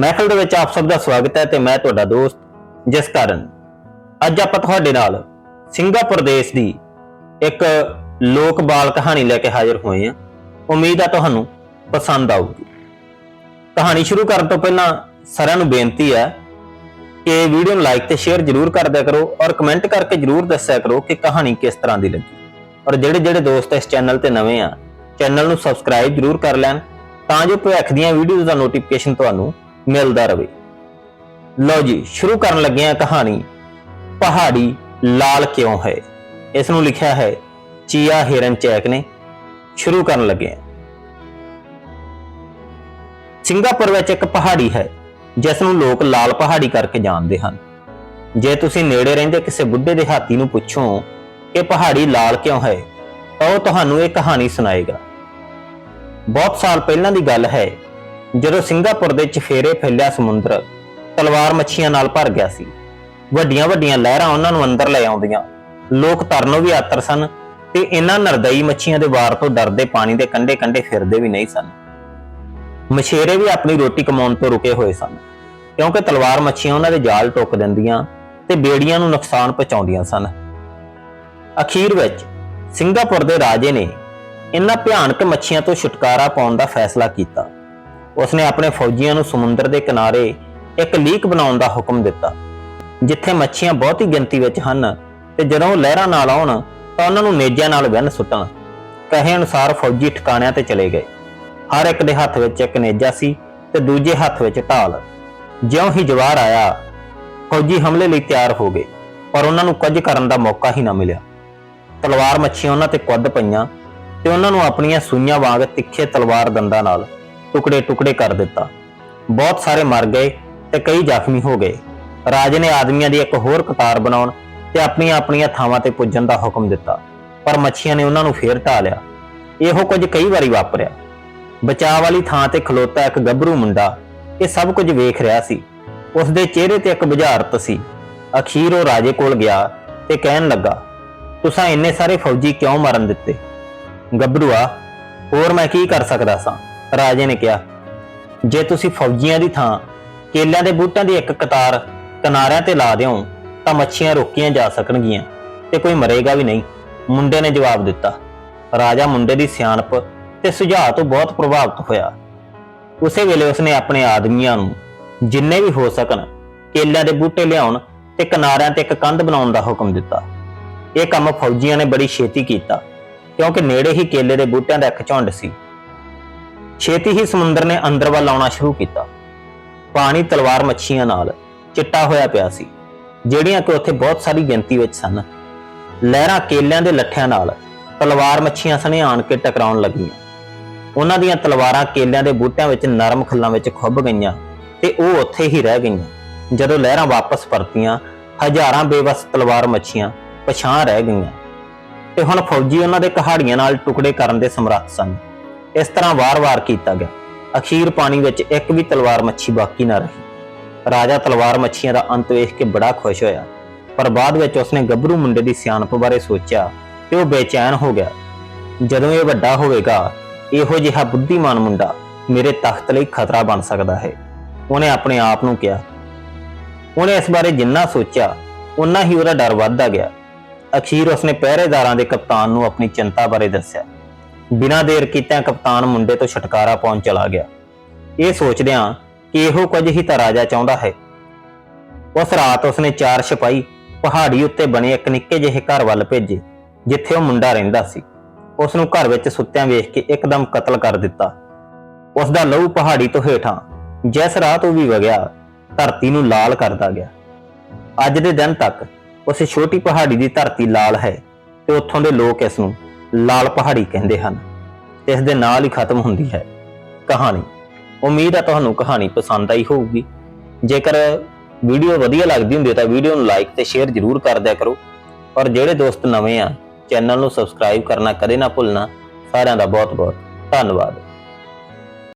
ਮਹਿਫਲ ਦੇ ਵਿੱਚ ਆਪ ਸਭ ਦਾ ਸਵਾਗਤ ਹੈ ਤੇ ਮੈਂ ਤੁਹਾਡਾ ਦੋਸਤ ਜਿਸ ਕਾਰਨ ਅੱਜ ਆਪਾਂ ਤੁਹਾਡੇ ਨਾਲ ਸਿੰਗਾਪੁਰ ਦੇਸ਼ ਦੀ ਇੱਕ ਲੋਕ ਬਾਲ ਕਹਾਣੀ ਲੈ ਕੇ ਹਾਜ਼ਰ ਹੋਏ ਹਾਂ। ਉਮੀਦ ਹੈ ਤੁਹਾਨੂੰ ਪਸੰਦ ਆਊਗੀ। ਕਹਾਣੀ ਸ਼ੁਰੂ ਕਰਨ ਤੋਂ ਪਹਿਲਾਂ ਸਾਰਿਆਂ ਨੂੰ ਬੇਨਤੀ ਹੈ ਕਿ ਵੀਡੀਓ ਨੂੰ ਲਾਈਕ ਤੇ ਸ਼ੇਅਰ ਜਰੂਰ ਕਰ ਦਿਆ ਕਰੋ ਔਰ ਕਮੈਂਟ ਕਰਕੇ ਜਰੂਰ ਦੱਸਿਆ ਕਰੋ ਕਿ ਕਹਾਣੀ ਕਿਸ ਤਰ੍ਹਾਂ ਦੀ ਲੱਗੀ। ਔਰ ਜਿਹੜੇ ਜਿਹੜੇ ਦੋਸਤ ਇਸ ਚੈਨਲ ਤੇ ਨਵੇਂ ਆ ਚੈਨਲ ਨੂੰ ਸਬਸਕ੍ਰਾਈਬ ਜਰੂਰ ਕਰ ਲੈਣ ਤਾਂ ਜੋ ਭਵਿੱਖ ਦੀਆਂ ਵੀਡੀਓਜ਼ ਦਾ ਨੋਟੀਫਿਕੇਸ਼ਨ ਤੁਹਾਨੂੰ ਮਿਲਦਾ ਰਹੇ ਲਓ ਜੀ, ਸ਼ੁਰੂ ਕਰਨ ਲੱਗੇ ਹਾਂ ਕਹਾਣੀ, ਪਹਾੜੀ ਲਾਲ ਕਿਉਂ ਹੈ? ਇਸ ਨੂੰ ਲਿਖਿਆ ਹੈ ਚੀਆ ਹਿਰਨ ਚੈਕ ਨੇ। ਸ਼ੁਰੂ ਕਰਨ ਲੱਗੇ ਹਾਂ। ਸਿੰਗਾਪੁਰ ਵਿੱਚ ਇੱਕ ਪਹਾੜੀ ਹੈ ਜਿਸ ਨੂੰ ਲੋਕ ਲਾਲ ਪਹਾੜੀ ਕਰਕੇ ਜਾਣਦੇ ਹਨ। ਜੇ ਤੁਸੀਂ ਨੇੜੇ ਰਹਿੰਦੇ ਕਿਸੇ ਬੁੱਢੇ ਦੇ ਹਾਥੀ ਨੂੰ ਪੁੱਛੋ ਕਿ ਪਹਾੜੀ ਲਾਲ ਕਿਉਂ ਹੈ, ਤਾਂ ਉਹ ਤੁਹਾਨੂੰ ਇਹ ਕਹਾਣੀ ਸੁਣਾਏਗਾ। ਬਹੁਤ ਸਾਲ ਪਹਿਲਾਂ ਦੀ ਗੱਲ ਹੈ ਜਦੋਂ ਸਿੰਗਾਪੁਰ ਦੇ ਚਫੇਰੇ ਫੈਲਿਆ ਸਮੁੰਦਰ, ਤਲਵਾਰ ਮੱਛੀਆਂ ਨਾਲ ਭਰ ਗਿਆ ਸੀ। ਵੱਡੀਆਂ ਵੱਡੀਆਂ ਲਹਿਰਾਂ ਉਹਨਾਂ ਨੂੰ ਅੰਦਰ ਲੈ ਆਉਂਦੀਆਂ। ਲੋਕ ਤਰਨੋਂ ਵੀ ਆਤਰ ਸਨ ਤੇ ਇਹਨਾਂ ਨਰਦਈ ਮੱਛੀਆਂ ਦੇ ਵਾਰ ਤੋਂ ਡਰਦੇ ਪਾਣੀ ਦੇ ਕੰਢੇ ਕੰਢੇ ਫਿਰਦੇ ਵੀ ਨਹੀਂ ਸਨ। ਮਛੇਰੇ ਵੀ ਆਪਣੀ ਰੋਟੀ ਕਮਾਉਣ ਤੋਂ ਰੁਕੇ ਹੋਏ ਸਨ, ਕਿਉਂਕਿ ਤਲਵਾਰ ਮੱਛੀਆਂ ਉਹਨਾਂ ਦੇ ਜਾਲ ਟੁੱਕ ਦਿੰਦੀਆਂ ਤੇ ਬੇੜੀਆਂ ਨੂੰ ਨੁਕਸਾਨ ਪਹੁੰਚਾਉਂਦੀਆਂ ਸਨ। ਅਖੀਰ ਵਿੱਚ ਸਿੰਗਾਪੁਰ ਦੇ ਰਾਜੇ ਨੇ ਇਹਨਾਂ ਭਿਆਨਕ ਮੱਛੀਆਂ ਤੋਂ ਛੁਟਕਾਰਾ ਪਾਉਣ ਦਾ ਫੈਸਲਾ ਕੀਤਾ। ਉਸਨੇ ਆਪਣੇ ਫੌਜੀਆਂ ਨੂੰ ਸਮੁੰਦਰ ਦੇ ਕਿਨਾਰੇ ਇੱਕ ਲੀਕ ਬਣਾਉਣ ਦਾ ਹੁਕਮ ਦਿੱਤਾ, ਜਿੱਥੇ ਮੱਛੀਆਂ ਬਹੁਤੀ ਗਿਣਤੀ ਵਿੱਚ ਹਨ ਤੇ ਜਦੋਂ ਉਹ ਲਹਿਰਾਂ ਨਾਲ ਆਉਣ ਤਾਂ ਉਹਨਾਂ ਨੂੰ ਨੇਜਿਆਂ ਨਾਲ ਬੰਨ ਸੁੱਟਣ। ਕਹੇ ਅਨੁਸਾਰ ਫੌਜੀ ਠਿਕਾਣਿਆਂ ਤੇ ਚਲੇ ਗਏ। ਹਰ ਇੱਕ ਦੇ ਹੱਥ ਵਿੱਚ ਇੱਕ ਨੇਜਾ ਸੀ ਤੇ ਦੂਜੇ ਹੱਥ ਵਿੱਚ ਢਾਲ। ਜਿਉਂ ਹੀ ਜਵਾਰ ਆਇਆ, ਫੌਜੀ ਹਮਲੇ ਲਈ ਤਿਆਰ ਹੋ ਗਏ, ਪਰ ਉਹਨਾਂ ਨੂੰ ਕੁਝ ਕਰਨ ਦਾ ਮੌਕਾ ਹੀ ਨਾ ਮਿਲਿਆ। ਤਲਵਾਰ ਮੱਛੀਆਂ ਉਹਨਾਂ ਤੇ ਕੁੱਦ ਪਈਆਂ ਤੇ ਉਹਨਾਂ ਨੂੰ ਆਪਣੀਆਂ ਸੂਈਆਂ ਵਾਂਗ ਤਿੱਖੇ ਤਲਵਾਰ ਦੰਦਾਂ ਨਾਲ ਟੁਕੜੇ-ਟੁਕੜੇ ਕਰ ਦਿੱਤਾ। ਬਹੁਤ ਸਾਰੇ ਮਰ ਗਏ ਤੇ ਕਈ ਜ਼ਖਮੀ ਹੋ ਗਏ। ਰਾਜੇ ਨੇ ਆਦਮੀਆਂ ਦੀ ਇੱਕ ਹੋਰ ਕਤਾਰ ਬਣਾਉਣ ਤੇ ਆਪਣੀਆਂ ਆਪਣੀਆਂ ਥਾਵਾਂ ਤੇ ਪੁੱਜਣ ਦਾ ਹੁਕਮ ਦਿੱਤਾ, ਪਰ ਮੱਛੀਆਂ ਨੇ ਉਹਨਾਂ ਨੂੰ ਫੇਰ ਢਾ ਲਿਆ। ਇਹੋ ਕੁਝ ਕਈ ਵਾਰੀ ਵਾਪਰਿਆ। ਬਚਾਅ ਵਾਲੀ ਥਾਂ ਤੇ ਖਲੋਤਾ ਇੱਕ ਗੱਭਰੂ ਮੁੰਡਾ, ਇਹ ਸਭ ਕੁਝ ਵੇਖ ਰਿਹਾ ਸੀ। ਉਸ ਦੇ ਚਿਹਰੇ ਤੇ ਇੱਕ ਬੁਝਾਰਤ ਸੀ। ਅਖੀਰ ਉਹ ਰਾਜੇ ਕੋਲ ਗਿਆ ਤੇ ਕਹਿਣ ਲੱਗਾ, ਤੁਸੀਂ ਇੰਨੇ ਸਾਰੇ ਫੌਜੀ ਕਿਉਂ ਮਾਰਨ ਦਿੱਤੇ? ਗੱਭਰੂਆ, ਹੋਰ ਮੈਂ ਕੀ ਕਰ ਸਕਦਾ ਸਾਂ? ਰਾਜੇ ਨੇ ਕਿਹਾ, ਜੇ ਤੁਸੀਂ ਫੌਜੀਆਂ ਦੀ ਥਾਂ ਕੇਲਿਆਂ ਦੇ ਬੂਟਾਂ ਦੀ ਇੱਕ ਕਤਾਰ ਕਿਨਾਰਿਆਂ ਤੇ ਲਾ ਦਿਓ, ਤਾਂ ਮੱਛੀਆਂ ਰੋਕੀਆਂ ਜਾ ਸਕਣਗੀਆਂ ਤੇ ਕੋਈ ਮਰੇਗਾ ਵੀ ਨਹੀਂ। ਮੁੰਡੇ ਨੇ ਜਵਾਬ ਦਿੱਤਾ। ਰਾਜਾ ਮੁੰਡੇ ਦੀ ਸਿਆਣਪ ਤੇ ਸੁਝਾਅ ਤੋਂ ਬਹੁਤ ਪ੍ਰਭਾਵਿਤ ਹੋਇਆ। ਉਸੇ ਵੇਲੇ ਉਸਨੇ ਆਪਣੇ ਆਦਮੀਆਂ ਨੂੰ ਜਿੰਨੇ ਵੀ ਹੋ ਸਕਣ ਕੇਲਿਆਂ ਦੇ ਬੂਟੇ ਲਿਆਉਣ ਤੇ ਕਿਨਾਰਿਆਂ ਤੇ ਇੱਕ ਕੰਧ ਬਣਾਉਣ ਦਾ ਹੁਕਮ ਦਿੱਤਾ। ਇਹ ਕੰਮ ਫੌਜੀਆਂ ਨੇ ਬੜੀ ਛੇਤੀ ਕੀਤਾ, ਕਿਉਂਕਿ ਨੇੜੇ ਹੀ ਕੇਲੇ ਦੇ ਬੂਟਿਆਂ ਦਾ ਇੱਕ ਝੁੰਡ ਸੀ। ਛੇਤੀ ਹੀ ਸਮੁੰਦਰ ਨੇ ਅੰਦਰ ਵੱਲ ਆਉਣਾ ਸ਼ੁਰੂ ਕੀਤਾ। ਪਾਣੀ, ਤਲਵਾਰ ਮੱਛੀਆਂ ਨਾਲ ਚਿੱਟਾ ਹੋਇਆ ਪਿਆ ਸੀ, ਜਿਹੜੀਆਂ ਕਿ ਉੱਥੇ ਬਹੁਤ ਸਾਰੀ ਗਿਣਤੀ ਵਿੱਚ ਸਨ। ਲਹਿਰਾਂ ਕੇਲਿਆਂ ਦੇ ਲੱਠਿਆਂ ਨਾਲ ਤਲਵਾਰ ਮੱਛੀਆਂ ਸਣੇ ਆਣ ਕੇ ਟਕਰਾਉਣ ਲੱਗੀਆਂ। ਉਹਨਾਂ ਦੀਆਂ ਤਲਵਾਰਾਂ ਕੇਲਿਆਂ ਦੇ ਬੂਟਿਆਂ ਵਿੱਚ ਨਰਮ ਖੱਲਾਂ ਵਿੱਚ ਖੁੱਭ ਗਈਆਂ ਤੇ ਉਹ ਉੱਥੇ ਹੀ ਰਹਿ ਗਈਆਂ, ਜਦੋਂ ਲਹਿਰਾਂ ਵਾਪਸ ਪਰਤੀਆਂ, ਹਜ਼ਾਰਾਂ ਬੇਵਸ ਤਲਵਾਰ ਮੱਛੀਆਂ ਪਛਾਣ ਰਹਿ ਗਈਆਂ। ਤੇ ਹੁਣ ਫੌਜੀ ਉਹਨਾਂ ਦੇ ਕਹਾੜੀਆਂ ਨਾਲ ਟੁਕੜੇ ਕਰਨ ਦੇ ਸਮਰੱਥ ਸਨ। ਇਸ ਤਰ੍ਹਾਂ ਵਾਰ-ਵਾਰ ਕੀਤਾ ਗਿਆ। ਅਖੀਰ ਪਾਣੀ ਵਿੱਚ ਇੱਕ ਵੀ ਤਲਵਾਰ ਮੱਛੀ ਬਾਕੀ ਨਾ ਰਹੀ। ਰਾਜਾ ਤਲਵਾਰ ਮੱਛੀਆਂ ਦਾ ਅੰਤ ਵੇਖ ਕੇ ਬੜਾ ਖੁਸ਼ ਹੋਇਆ। ਪਰ ਬਾਅਦ ਵਿੱਚ ਉਸਨੇ ਗੱਭਰੂ ਮੁੰਡੇ ਦੀ ਸਿਆਣਪ ਬਾਰੇ ਸੋਚਿਆ ਤੇ ਉਹ ਬੇਚੈਨ ਹੋ ਗਿਆ। ਜਦੋਂ ਇਹ ਵੱਡਾ ਹੋਵੇਗਾ, ਇਹੋ ਜਿਹਾ ਬੁੱਧੀਮਾਨ ਮੁੰਡਾ ਮੇਰੇ ਤਖਤ ਲਈ ਖਤਰਾ ਬਣ ਸਕਦਾ ਹੈ। ਉਹਨੇ ਆਪਣੇ ਆਪ ਨੂੰ ਕਿਹਾ। ਉਹਨੇ ਇਸ ਬਾਰੇ ਜਿੰਨਾ ਸੋਚਿਆ ਉਨਾ ਹੀ ਉਹਦਾ ਡਰ ਵੱਧਦਾ ਗਿਆ। ਅਖੀਰ ਉਸਨੇ ਪਹਿਰੇਦਾਰਾਂ ਦੇ ਕਪਤਾਨ ਨੂੰ ਆਪਣੀ ਚਿੰਤਾ ਬਾਰੇ ਦੱਸਿਆ। ਬਿਨਾਂ ਦੇਰ ਕੀਤਿਆਂ ਕਪਤਾਨ ਮੁੰਡੇ ਤੋਂ ਛੁਟਕਾਰਾ ਪਾਉਣ ਚਲਾ ਗਿਆ। ਇਹ ਸੋਚਦਿਆਂ ਕਿ ਇਹੋ ਕੁਝ ਹੀ ਤਾਂ ਰਾਜਾ ਚਾਹੁੰਦਾ ਹੈ। ਉਸ ਰਾਤ ਉਸਨੇ ਚਾਰ ਸਿਪਾਹੀ ਪਹਾੜੀ ਉੱਤੇ ਬਣੇ ਇੱਕ ਨਿੱਕੇ ਜਿਹੇ ਘਰ ਵੱਲ ਭੇਜੇ, ਜਿੱਥੇ ਉਹ ਮੁੰਡਾ ਰਹਿੰਦਾ ਸੀ। ਉਸ ਨੂੰ ਘਰ ਵਿੱਚ ਸੁੱਤਿਆਂ ਵੇਖ ਕੇ ਇੱਕਦਮ ਕਤਲ ਕਰ ਦਿੱਤਾ। ਉਸ ਦਾ ਲਹੂ ਪਹਾੜੀ ਤੋਂ ਹੇਠਾਂ ਜਿਸ ਰਾਤ ਉਹ ਵੀ ਵਗਿਆ, ਧਰਤੀ ਨੂੰ ਲਾਲ ਕਰਦਾ ਗਿਆ। ਅੱਜ ਦੇ ਦਿਨ ਤੱਕ ਉਸ ਛੋਟੀ ਪਹਾੜੀ ਦੀ ਧਰਤੀ ਲਾਲ ਹੈ ਤੇ ਉੱਥੋਂ ਦੇ ਲੋਕ ਇਸ ਨੂੰ ਲਾਲ ਪਹਾੜੀ ਕਹਿੰਦੇ ਹਨ। ਇਸ ਦੇ ਨਾਲ ਹੀ ਖਤਮ ਹੁੰਦੀ ਹੈ ਕਹਾਣੀ। ਉਮੀਦ ਹੈ ਤੁਹਾਨੂੰ ਕਹਾਣੀ ਪਸੰਦ ਆਈ ਹੋਊਗੀ। ਜੇਕਰ ਵੀਡੀਓ ਵਧੀਆ ਲੱਗਦੀ ਹੁੰਦੀ ਹੈ ਤਾਂ ਵੀਡੀਓ ਨੂੰ ਲਾਈਕ ਤੇ ਸ਼ੇਅਰ ਜ਼ਰੂਰ ਕਰ ਦਿਆ ਕਰੋ। ਔਰ ਜਿਹੜੇ ਦੋਸਤ ਨਵੇਂ ਆ, ਚੈਨਲ ਨੂੰ ਸਬਸਕ੍ਰਾਈਬ ਕਰਨਾ ਕਦੇ ਨਾ ਭੁੱਲਣਾ। ਸਾਰਿਆਂ ਦਾ ਬਹੁਤ ਬਹੁਤ ਧੰਨਵਾਦ।